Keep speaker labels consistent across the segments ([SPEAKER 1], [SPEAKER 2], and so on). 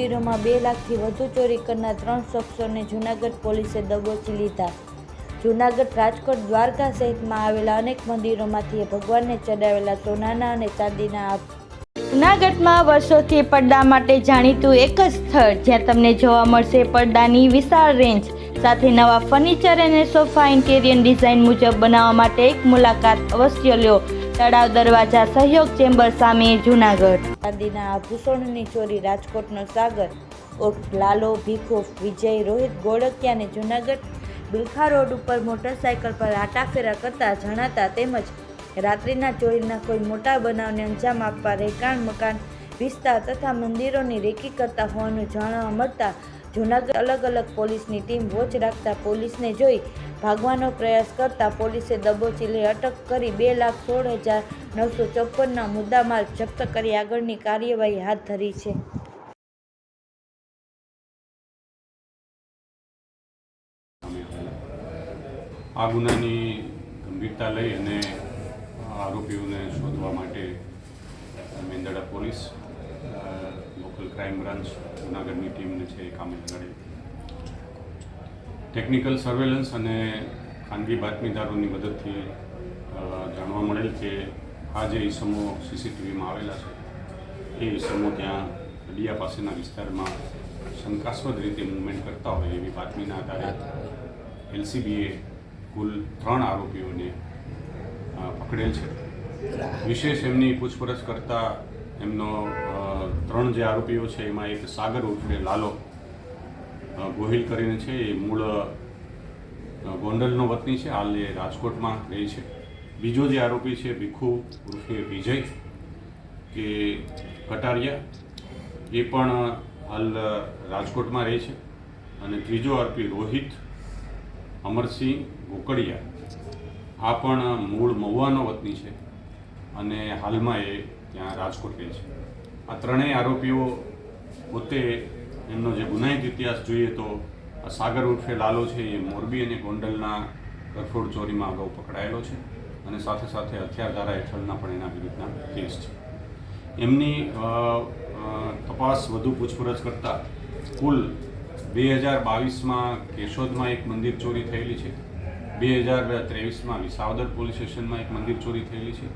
[SPEAKER 1] મંદિરોમાં બે લાખથી વધુ ચોરી કરનાર ત્રણ શખ્સોને જૂનાગઢ પોલીસે દબોચી લીધા. જૂનાગઢ રાજકોટ દ્વારકા સહિતમાં આવેલા અનેક મંદિરોમાંથી ભગવાનને ચડાવેલા સોનાના અને ચાંદીના જૂનાગઢમાં વર્ષોથી પડદા માટે જાણીતું એક જ સ્થળ જ્યાં તમને જોવા મળશે પડદાની વિશાળ રેન્જ, સાથે નવા ફર્નિચર અને સોફા ઇન્ટેરિયર ડિઝાઇન મુજબ બનાવવા માટે એક મુલાકાત અવશ્ય લ્યો તળાવ દરવાજા સહયોગ ચેમ્બર સામે જૂનાગઢ. ચાંદીના આભૂષણની ચોરી રાજકોટનો સાગર. ઉર્ફ લાલો ભીખો વિજય, રોહિત ગોળકિયાને જુનાગઢ બિલખા રોડ ઉપર મોટરસાયકલ પર આટાફેરા કરતા જણાતા તેમજ રાત્રિના ચોરીના કોઈ મોટા બનાવને અંજામ આપવા રહેકાણ મકાન વિસ્તાર તથા મંદિરોની રેકી કરતા હોવાનું જાણવા મળતા જૂનાગઢ અલગ અલગ પોલીસની ટીમ વોચ રાખતા પોલીસને જોઈ ભાગવાનો પ્રયાસ કરતા પોલીસે દબોચી લઈ અટક કરી બે લાખ સોળ હજાર નવસો ચોપ્પનના મુદ્દામાલ જપ્ત કરી આગળની કાર્યવાહી હાથ ધરી છે.
[SPEAKER 2] આ ગુનાની ગંભીરતા લઈ અને આરોપીઓને શોધવા માટે Mendarda police local crime branch જુનાગઢની ટીમને છે એ કામે લગાડી ટેકનિકલ સર્વેલન્સ અને ખાનગી બાતમીદારોની મદદથી જાણવા મળેલ કે આ જે ઈસમો સીસીટીવીમાં આવેલા છે, એ ઈસમો ત્યાં અડિયા પાસેના વિસ્તારમાં શંકાસ્પદ રીતે મૂવમેન્ટ કરતા હોય એવી બાતમીના આધારે એલસીબીએ કુલ ત્રણ આરોપીઓને પકડેલ છે. વિશેષ એમની પૂછપરછ કરતા એમનો ત્રણ જે આરોપીઓ છે, એમાં એક સાગર ઉર્ફે લાલો ગોહિલ કરીને છે. એ મૂળ ગોંડલનો વતની છે. હાલ એ રાજકોટમાં રહે છે. બીજો જે આરોપી છે, ભીખુ ઉર્ફે વિજય, કે કટારિયા, એ પણ હાલ રાજકોટમાં રહે છે. અને ત્રીજો આરોપી રોહિત, અમરસિંહ ગોકડિયા, આ પણ મૂળ મહુવાનો વતની છે અને હાલમાં એ ત્યાં રાજકોટ રહે છે. આ ત્રણેય આરોપીઓ પોતે એમનો જે ગુનાહિત ઇતિહાસ જોઈએ તો આ સાગર ઉર્ફે લાલો છે, એ મોરબી અને ગોંડલના ગરફોડ ચોરીમાં અગાઉ પકડાયેલો છે અને સાથે સાથે હથિયાર ધારા હેઠળના પણ એના વિરુદ્ધના કેસ છે. એમની તપાસ વધુ પૂછપરછ કરતાં કુલ બે હજાર બાવીસમાં કેશોદમાં એક મંદિર ચોરી થયેલી છે, બે હજાર ત્રેવીસમાં વિસાવદર પોલીસ સ્ટેશનમાં એક મંદિર ચોરી થયેલી છે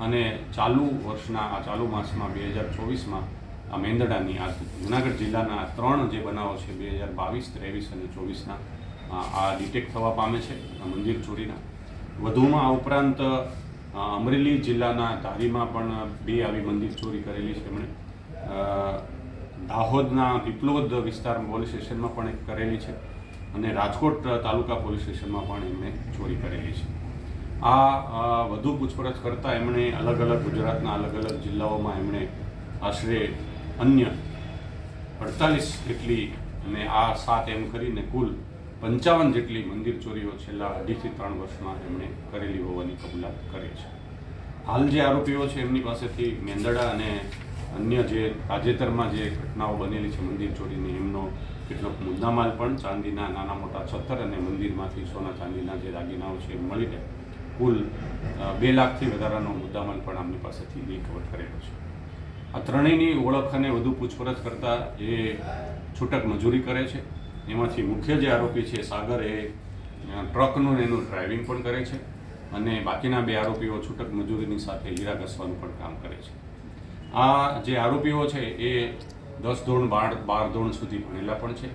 [SPEAKER 2] અને ચાલુ વર્ષના, આ ચાલુ માસમાં બે હજાર ચોવીસમાં આ મેંદડાની આ જૂનાગઢ જિલ્લાના ત્રણ જે બનાવો છે, બે હજાર બાવીસ, ત્રેવીસ અને ચોવીસના, આ ડિટેક્ટ થવા પામે છે, આ મંદિર ચોરીના. વધુમાં આ ઉપરાંત અમરેલી જિલ્લાના ધારીમાં પણ બે આવી મંદિર ચોરી કરેલી છે. એમણે દાહોદના પીપલોદ વિસ્તાર પોલીસ સ્ટેશનમાં પણ એક કરેલી છે અને રાજકોટ તાલુકા પોલીસ સ્ટેશનમાં પણ એમણે ચોરી કરેલી છે. આ વધુ પૂછપરછ કરતાં એમણે અલગ અલગ ગુજરાતના અલગ અલગ જિલ્લાઓમાં એમણે આશરે અન્ય અડતાલીસ જેટલી અને આ સાત એમ કરીને કુલ પંચાવન જેટલી મંદિર ચોરીઓ છેલ્લા અઢીથી ત્રણ વર્ષમાં એમણે કરેલી હોવાની કબૂલાત કરી છે. હાલ જે આરોપીઓ છે એમની પાસેથી મેંદડા અને અન્ય જે તાજેતરમાં જે ઘટનાઓ બનેલી છે મંદિર ચોરીની, એમનો કેટલોક મુદ્દામાલ પણ ચાંદીના નાના મોટા છત્તર અને મંદિરમાંથી સોના ચાંદીના જે દાગીનાઓ છે એ મળીને કુલ બે લાખથી વધારાનો મુદ્દામાલ પણ આમની પાસેથી રિકવર કરેલો છે. આ ત્રણેયની ઓળખ અને વધુ પૂછપરછ કરતાં એ છૂટક મજૂરી કરે છે. એમાંથી મુખ્ય જે આરોપી છે સાગર, એ ટ્રકનું એનું ડ્રાઇવિંગ પણ કરે છે અને બાકીના બે આરોપીઓ છૂટક મજૂરીની સાથે હીરા ઘસવાનું પણ કામ કરે છે. આ જે આરોપીઓ છે એ દસ ધોરણ બાર બાર ધોરણ સુધી ભણેલા પણ છે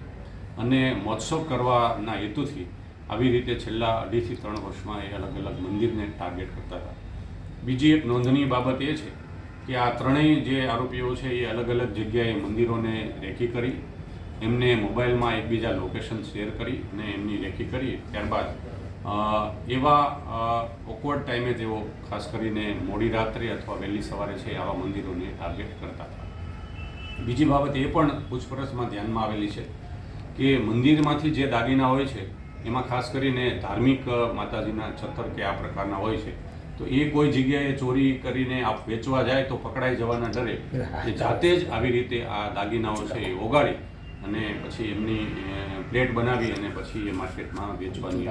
[SPEAKER 2] અને મહોત્સવ કરવાના હેતુથી આવી રીતે છેલ્લા અઢીથી ત્રણ વર્ષમાં એ અલગ અલગ મંદિરને ટાર્ગેટ કરતા હતા. બીજી એક નોંધનીય બાબત એ છે કે આ ત્રણેય જે આરોપીઓ છે એ અલગ અલગ જગ્યાએ મંદિરોને રેકી કરી, એમને મોબાઈલમાં એકબીજા લોકેશન શેર કરી અને એમની રેકી કરી. ત્યારબાદ એવા ઓકવર્ડ ટાઈમે તેઓ ખાસ કરીને મોડી રાત્રે અથવા વહેલી સવારે છે આવા મંદિરોને ટાર્ગેટ કરતા હતા. બીજી બાબત એ પણ પૂછપરછમાં ધ્યાનમાં આવેલી છે કે મંદિરમાંથી જે દાગીના હોય છે એમાં ખાસ કરીને ધાર્મિક માતાજીના છત્તર કે આ પ્રકારના હોય છે, તો એ કોઈ જગ્યાએ ચોરી કરીને આપ વેચવા જાય તો પકડાઈ જવાના ડરે. એ જાતે જ આવી રીતે આ દાગીનાઓ છે એ ઓગાળી અને પછી એમની પ્લેટ બનાવી અને પછી એ માર્કેટમાં વેચવાની